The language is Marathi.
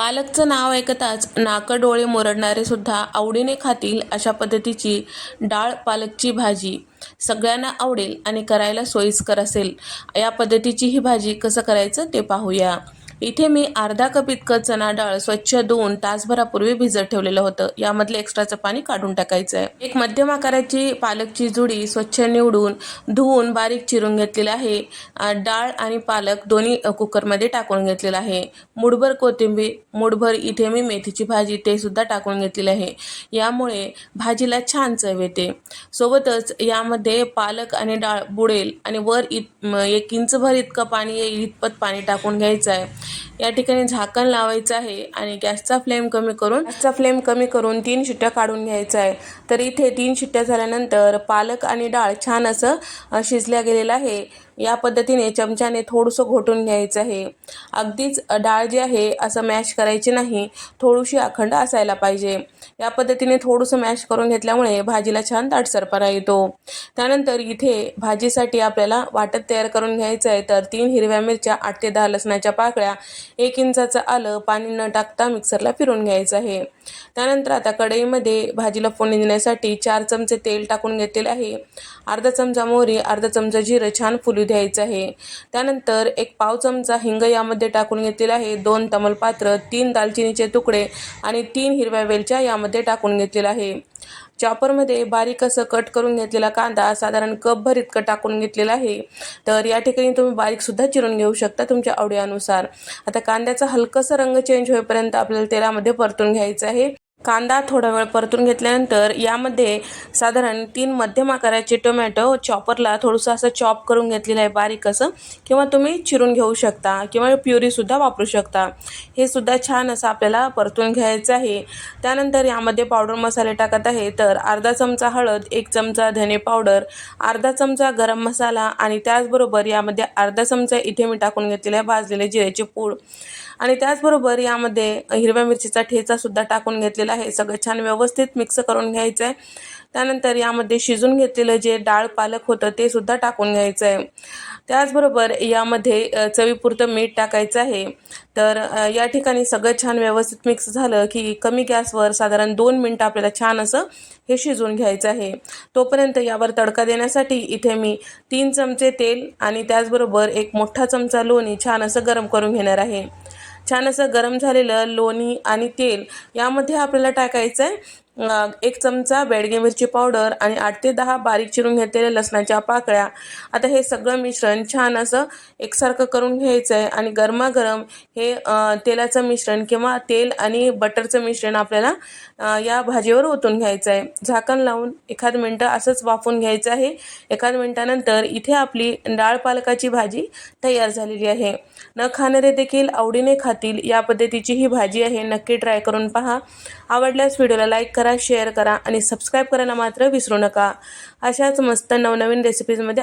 पालकचं नाव ऐकताच नाकं डोळे मुरडणारे सुद्धा आवडीने खातील अशा पद्धतीची डाळ पालकची भाजी. सगळ्यांना आवडेल आणि करायला सोयीस्कर असेल. या पद्धतीची ही भाजी कसं करायचं ते पाहूया. इथे मी अर्धा कप इतकं चणा डाळ स्वच्छ धुवून तासभरापूर्वी भिजत ठेवलेलं होतं. यामधलं एक्स्ट्राचं पाणी काढून टाकायचं आहे एक मध्यम आकाराची पालकची जुडी स्वच्छ निवडून धुवून बारीक चिरून घेतलेलं आहे. डाळ आणि पालक दोन्ही कुकरमध्ये टाकून घेतलेलं आहे. मुठभर कोथिंबीर मुठभर इथे मी मेथीची भाजी ते सुद्धा टाकून घेतलेली आहे. यामुळे भाजीला छान चव येते. सोबतच यामध्ये पालक आणि डाळ बुडेल आणि वर इत एक इंचभर इतकं पाणी येईल इतपत पाणी टाकून घ्यायचं आहे या ठिकाणी झाकण लावायचं आहे आणि गॅसचा फ्लेम कमी करून गॅसचा फ्लेम कमी करून तीन शिट्ट्या काढून घ्यायचा आहे. तर इथे तीन शिट्ट्या झाल्यानंतर पालक आणि डाळ छान असं शिजल्या गेलेलं आहे. या पद्धतीने चमच्याने थोडंसं घोटून घ्यायचं आहे. अगदीच डाळ जी आहे असं मॅश करायची नाही. थोडीशी अखंड असायला पाहिजे. या पद्धतीने थोडंसं मॅश करून घेतल्यामुळे भाजीला छान दाटसरपणा येतो. त्यानंतर इथे भाजीसाठी आपल्याला वाटत तयार करून घ्यायचं आहे. तर तीन हिरव्या मिरच्या आठ ते दहा लसणाच्या पाकळ्या एक इंचाचं आलं पाणी न टाकता मिक्सरला फिरून घ्यायचं आहे. त्यानंतर आता कढईमध्ये भाजीला फोडणी देण्यासाठी चार चमचे तेल टाकून घेतलेले आहे. अर्धा चमचा मोहरी अर्धा चमचा जिरं छान फुलू द्यायचं आहे. त्यानंतर एक पाव चमचा हिंग यामध्ये टाकून घेतलेला आहे. दोन तमलपात्र तीन दालचिनीचे तुकडे आणि तीन हिरव्या वेलच्या यामध्ये टाकून घेतलेला आहे. चॉपरमध्ये बारीक असं कट करून घेतलेला कांदा साधारण कपभर इतकं टाकून घेतलेला आहे. तर या ठिकाणी तुम्ही बारीकसुद्धा चिरून घेऊ शकता तुमच्या आवडीनुसार. आता कांद्याचा हलकासा रंग चेंज होईपर्यंत आपल्याला तेलामध्ये परतून घ्यायचं आहे. कांदा थोडा वेळ परतून घेतल्यानंतर यामध्ये साधारण तीन मध्यम आकाराचे टोमॅटो चॉपरला थोडंसं असं चॉप करून घेतलेलं आहे बारीक असं. किंवा तुम्ही चिरून घेऊ शकता किंवा प्युरीसुद्धा वापरू शकता. हे सुद्धा छान असं आपल्याला परतून घ्यायचं आहे. त्यानंतर यामध्ये पावडर मसाले टाकत आहे. तर अर्धा चमचा हळद एक चमचा धने पावडर अर्धा चमचा गरम मसाला आणि त्याचबरोबर यामध्ये अर्धा चमचा इथे मी टाकून घेतलेला आहे भाजलेले जिऱ्याचे पूड. आणि त्याचबरोबर यामध्ये हिरव्या मिरचीचा ठेचा सुद्धा टाकून घेतलेला आहे. सगळं छान व्यवस्थित मिक्स करून घ्यायचं आहे त्यानंतर यामध्ये शिजून घेतलेलं जे डाळ पालक होतं ते सुद्धा टाकून घ्यायचं आहे त्याचबरोबर यामध्ये चवीपुरतं मीठ टाकायचं आहे. तर या ठिकाणी सगळं छान व्यवस्थित मिक्स झालं की कमी गॅसवर साधारण दोन मिनटं आपल्याला छान असं हे शिजवून घ्यायचं आहे. तोपर्यंत यावर तडका देण्यासाठी इथे मी तीन चमचे तेल आणि त्याचबरोबर एक मोठा चमचा लोणी छान असं गरम करून घेणार आहे. छान असं गरम झालेलं लोणी आणि तेल यामध्ये आपल्याला टाकायचं आहे. एक चमचा बेडगे मिरची पावडर आणि आठ ते दहा बारीक चिरून घेतलेल्या लसणाच्या पाकळ्या. आता हे सगळं मिश्रण छान असं एकसारखं करून घ्यायचं आहे आणि गरमागरम हे तेलाचं मिश्रण किंवा तेल आणि बटरचं मिश्रण आपल्याला या भाजीवर ओतून घ्यायचं आहे झाकण लावून एखाद मिनटं असंच वाफून घ्यायचं आहे. एखाद मिनटानंतर इथे आपली डाळ पालकाची भाजी तयार झालेली आहे. न खाणारे देखील आवडीने खातील या पद्धतीची ही भाजी आहे. नक्की ट्राय करून पहा. आवडल्यास व्हिडिओला लाईक करा शेअर करा आणि सबस्क्राईब करायला मात्र विसरू नका. अशाच मस्त नवनवीन रेसिपीजमध्ये